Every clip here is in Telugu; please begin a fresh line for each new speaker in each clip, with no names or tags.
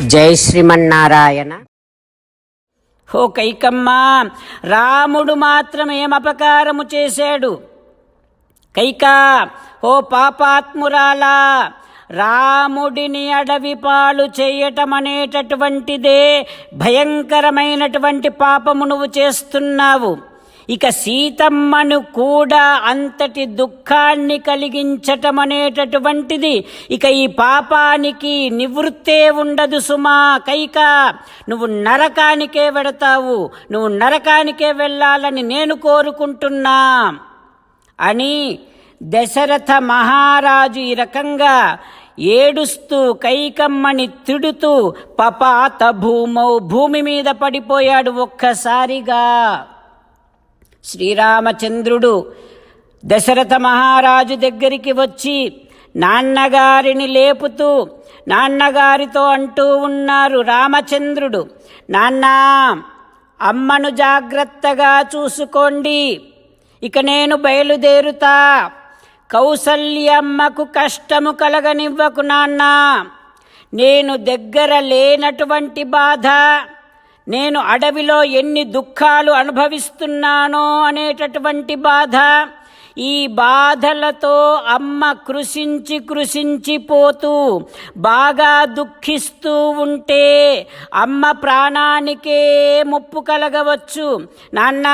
జై శ్రీమన్నారాయణ.
ఓ కైకమ్మ రాముడు మాత్రం ఏం అపకారము చేశాడు. కైక ఓ పాపాత్మురాలా రాముడిని అడవి పాలు చేయటం అనేటటువంటిదే భయంకరమైనటువంటి పాపము నువ్వు చేస్తున్నావు. ఇక సీతమ్మను కూడా అంతటి దుఃఖాన్ని కలిగించటం అనేటటువంటిది ఇక ఈ పాపానికి నివృత్తే ఉండదు సుమా కైక. నువ్వు నరకానికే వెడతావు. నువ్వు నరకానికే వెళ్ళాలని నేను కోరుకుంటున్నా అని దశరథ మహారాజు ఈ రకంగా ఏడుస్తూ కైకమ్మని తిడుతూ పపాత భూమౌ భూమి మీద పడిపోయాడు ఒక్కసారిగా. శ్రీరామచంద్రుడు దశరథ మహారాజు దగ్గరికి వచ్చి నాన్నగారిని లేపుతూ నాన్నగారితో అంటూ ఉన్నారు రామచంద్రుడు. నాన్న అమ్మను జాగ్రత్తగా చూసుకోండి. ఇక నేను బయలుదేరుతా. కౌసల్యమ్మకు కష్టము కలగనివ్వకు నాన్న. నేను దగ్గర లేనటువంటి బాధ. నేను అడవిలో ఎన్ని దుఃఖాలు అనుభవిస్తున్నానో అనేటటువంటి బాధ. ఈ బాధలతో అమ్మ కృషించి కృషించి పోతూ బాగా దుఃఖిస్తూ ఉంటే అమ్మ ప్రాణానికే ముప్పు కలగవచ్చు. నాన్న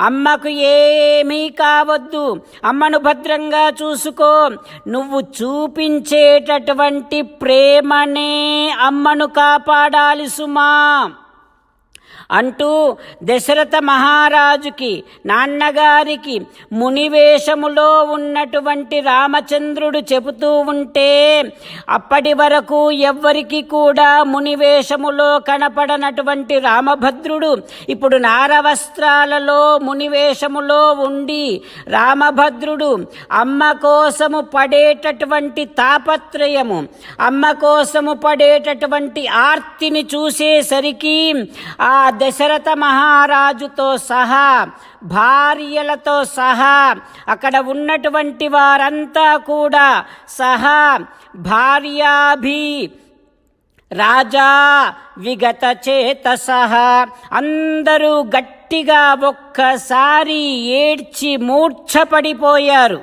అమ్మకు ఏమీ కావద్దు. అమ్మను భద్రంగా చూసుకో. నువ్వు చూపించేటటువంటి ప్రేమనే అమ్మను కాపాడాలి సుమా. అంటూ దశరథ మహారాజుకి నాన్నగారికి మునివేషములో ఉన్నటువంటి రామచంద్రుడు చెబుతూ ఉంటే అప్పటి వరకు ఎవ్వరికి కూడా మునివేషములో కనపడనటువంటి రామభద్రుడు ఇప్పుడు నారవస్త్రాలలో మునివేషములో ఉండి రామభద్రుడు అమ్మ కోసము పడేటటువంటి తాపత్రయము అమ్మ కోసము పడేటటువంటి ఆర్తిని చూసేసరికి ఆ దశరథ మహారాజుతో సహా భార్యలతో సహా అక్కడ ఉన్నటువంటి వారంతా కూడా సహా భార్యాభి రాజా విగత చేత సహా అందరూ గట్టిగా ఒక్కసారి ఏడ్చి మూర్ఛపడిపోయారు.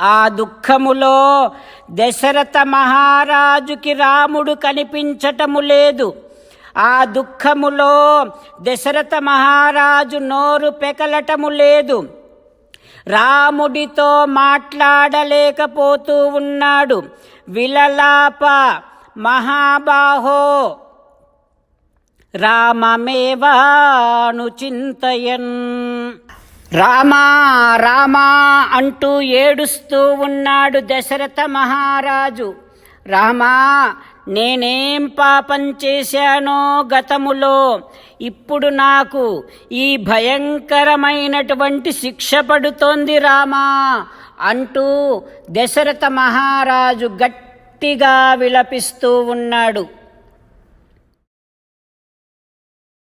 ఆ దుఃఖములో దశరథ మహారాజుకి రాముడు కనిపించటము లేదు. ఆ దుఃఖములో దశరథ మహారాజు నోరు పెకలటము లేదు. రాముడితో మాట్లాడలేకపోతూ ఉన్నాడు. విలలాప మహాబాహో రామమేవాను చింతయన్. రామా రామా అంటూ ఏడుస్తూ ఉన్నాడు దశరథ మహారాజు. రామా నేనేం పాపం చేశానో గతములో ఇప్పుడు నాకు ఈ భయంకరమైనటువంటి శిక్ష పడుతోంది రామా అంటూ దశరథ మహారాజు గట్టిగా విలపిస్తూ ఉన్నాడు.